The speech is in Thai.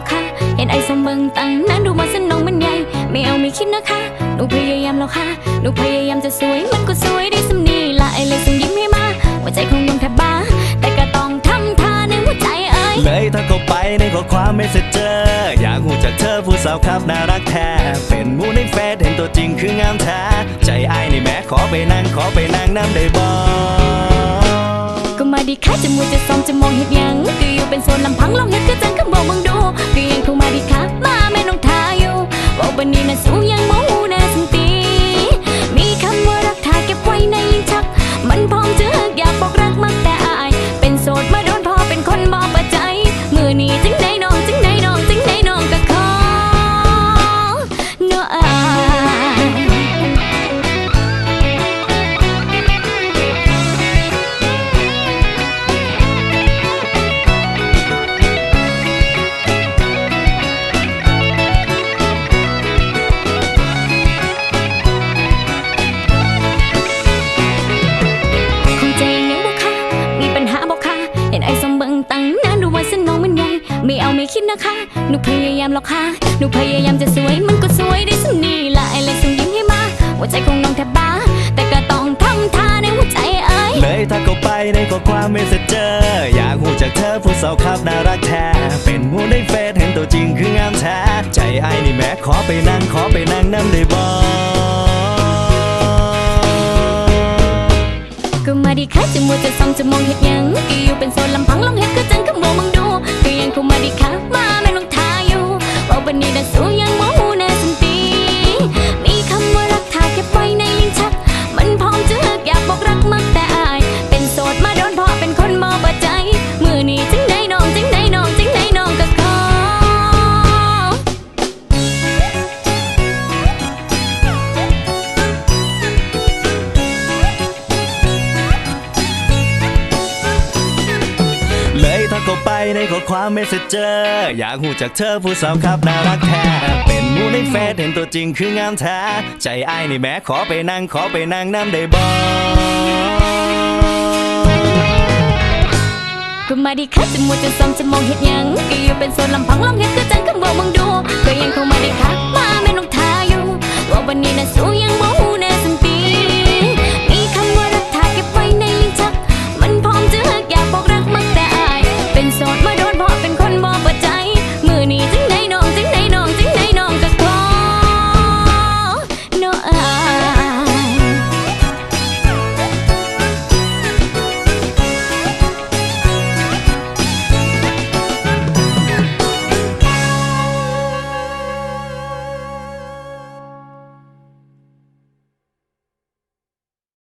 อคะเห็นไอ้สมเบิงตั้งนั้นดูมาสนองมันใหญ่ ไม่เอาไม่คิดนะคะ หนูพยายามแล้วค่ะ หนูพยายามจะสวยมันก็สวยได้สำนีละไอ้เลยส่งยิ้มให้มาหัวใจของน้องแทบบ้า แต่ก็ต้องทำท่าในหัวใจเอ้ยเลยถ้าเขาไปในข้อความไม่เสร็จเจอ อยากหูจากเธอผู้สาวครับน่ารักแท้เป็นมูในเฟซเห็นตัวจริงคืองามแท้ใจไอ้ในแม้ขอไปนั่งขอไปนั่งน้ำได้บ่ ดีค่ะจะมัวจะซองจะมองเห็ดยังก็อยู่เป็นโซนลำพังลองเห็ดก็จังคำบอกมึงดูก็ยังคงมาดีค่ะมาแม่น้องทาอยู่บอกบันนี้น่ะสูงยัง คิดนะคะ หนูพยายามหรอกค่ะ หนูพยายามจะสวยมันก็สวยได้สำนีละไอ้เลยส่งยิ้มให้มา หัวใจของน้องแทบบ้า แต่ก็ต้องทำท่าในหัวใจเอ้ยเลยถ้าเข้าไปในข้อความไม่เสร็จเจออยากหูจากเธอผู้สาวครับน่ารักแท้ เป็นหมูในเฟซเห็นตัวจริงคืองามแท้ ใจไอ้ายนี่แม้ขอไปนั่งขอไปนั่งน้ำได้บ่ก็มาดีค่ะจะมัวจะส่องจะมองเห็ดหยังก็อยู่เป็นโซนลำพังลองเห็ดก็จังคำบอกมึงดู ก็ยังคงมาดีค่ะมาไม่ลงทาอยู่บอกบันนี้น่ะสู ไปในข้อความไม่เจเจออยากหูจากเธอผู้สาวครับน่ารักแท้เป็นมูในเฟซเห็นตัวจริงคืองามแท้ใจไอ้ายนี่แม้ขอไปนั่งขอไปนั่งน้ำได้บ่ก็มาดีค่ะจะมัวจะส่องจะมองเห็ดยังก็อยู่เป็นโซนลำพังลองเห็ดก็จังคำบอกมึงดูก็ยังคงมาดีค่ะมาแม่น้องทาอยู่ว่าวันนี้น่ะสู้ยัง